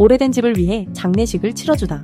오래된 집을 위해 장례식을 치러주다.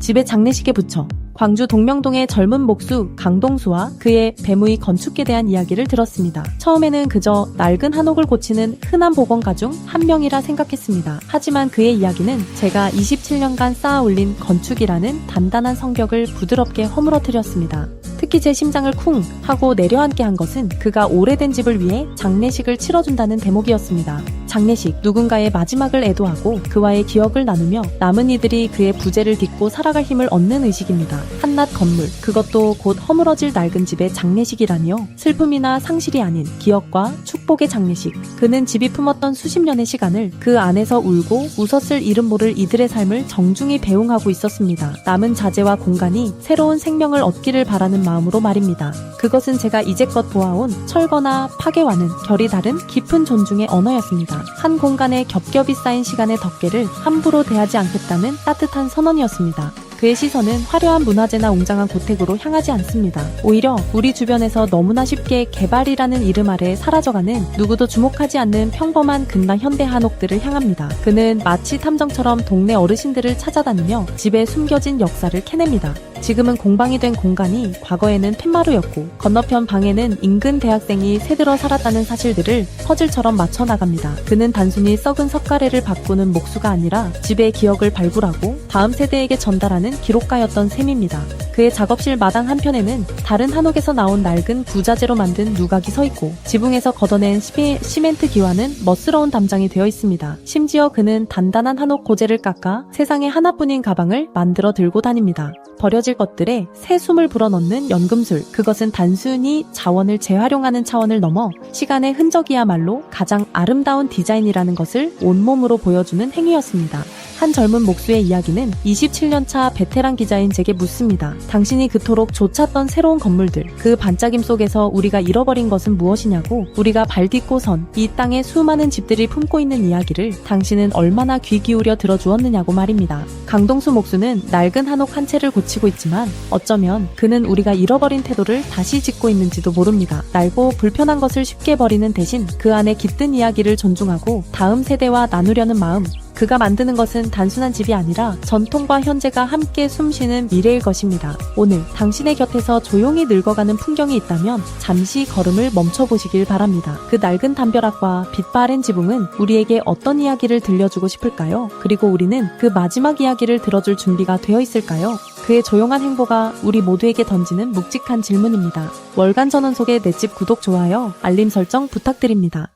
집의 장례식에 붙여 광주 동명동의 젊은 목수 강동수와 그의 배무이 건축에 대한 이야기를 들었습니다. 처음에는 그저 낡은 한옥을 고치는 흔한 보건가 중 한 명이라 생각했습니다. 하지만 그의 이야기는 제가 27년간 쌓아 올린 건축이라는 단단한 성벽을 부드럽게 허물어뜨렸습니다. 특히 제 심장을 쿵 하고 내려앉게 한 것은 그가 오래된 집을 위해 장례식을 치러준다는 대목이었습니다. 장례식, 누군가의 마지막을 애도하고 그와의 기억을 나누며 남은 이들이 그의 부재를 딛고 살아갈 힘을 얻는 의식입니다. 한낱 건물, 그것도 곧 허물어질 낡은 집의 장례식이라니요. 슬픔이나 상실이 아닌 기억과 축 복의 장례식. 그는 집이 품었던 수십 년의 시간을 그 안에서 울고 웃었을 이름 모를 이들의 삶을 정중히 배웅하고 있었습니다. 남은 자재와 공간이 새로운 생명을 얻기를 바라는 마음으로 말입니다. 그것은 제가 이제껏 보아온 철거나 파괴와는 결이 다른 깊은 존중의 언어였습니다. 한 공간에 겹겹이 쌓인 시간의 덮개를 함부로 대하지 않겠다는 따뜻한 선언이었습니다. 그의 시선은 화려한 문화재나 웅장한 고택으로 향하지 않습니다. 오히려 우리 주변에서 너무나 쉽게 개발이라는 이름 아래 사라져가는 누구도 주목하지 않는 평범한 근방 현대 한옥들을 향합니다. 그는 마치 탐정처럼 동네 어르신들을 찾아다니며 집에 숨겨진 역사를 캐냅니다. 지금은 공방이 된 공간이 과거에는 팻마루였고 건너편 방에는 인근 대학생이 새들어 살았다는 사실들을 퍼즐처럼 맞춰 나갑니다. 그는 단순히 썩은 석가래를 바꾸는 목수가 아니라 집의 기억을 발굴하고 다음 세대에게 전달하는 기록가였던 셈입니다. 그의 작업실 마당 한편에는 다른 한옥에서 나온 낡은 부자재로 만든 누각이 서 있고 지붕에서 걷어낸 시메, 시멘트 기와는 멋스러운 담장이 되어 있습니다. 심지어 그는 단단한 한옥 고재를 깎아 세상에 하나뿐인 가방을 만들어 들고 다닙니다. 버려질 것들에 새 숨을 불어넣는 연금술. 그것은 단순히 자원을 재활용하는 차원을 넘어 시간의 흔적이야말로 가장 아름다운 디자인이라는 것을 온몸으로 보여주는 행위였습니다. 한 젊은 목수의 이야기는 27년차 베테랑 기자인 제게 묻습니다. 당신이 그토록 쫓았던 새로운 건물들, 그 반짝임 속에서 우리가 잃어버린 것은 무엇이냐고 우리가 발 딛고 선 이 땅의 수많은 집들이 품고 있는 이야기를 당신은 얼마나 귀 기울여 들어주었느냐고 말입니다. 강동수 목수는 낡은 한옥 한 채를 고치고 있지만 어쩌면 그는 우리가 잃어버린 태도를 다시 짓고 있는지도 모릅니다. 낡고 불편한 것을 쉽게 버리는 대신 그 안에 깃든 이야기를 존중하고 다음 세대와 나누려는 마음, 그가 만드는 것은 단순한 집이 아니라 전통과 현재가 함께 숨쉬는 미래일 것입니다. 오늘 당신의 곁에서 조용히 늙어가는 풍경이 있다면 잠시 걸음을 멈춰보시길 바랍니다. 그 낡은 담벼락과 빛바랜 지붕은 우리에게 어떤 이야기를 들려주고 싶을까요? 그리고 우리는 그 마지막 이야기를 들어줄 준비가 되어 있을까요? 그의 조용한 행보가 우리 모두에게 던지는 묵직한 질문입니다. 월간 전원 속의 내 집 구독, 좋아요, 알림 설정 부탁드립니다.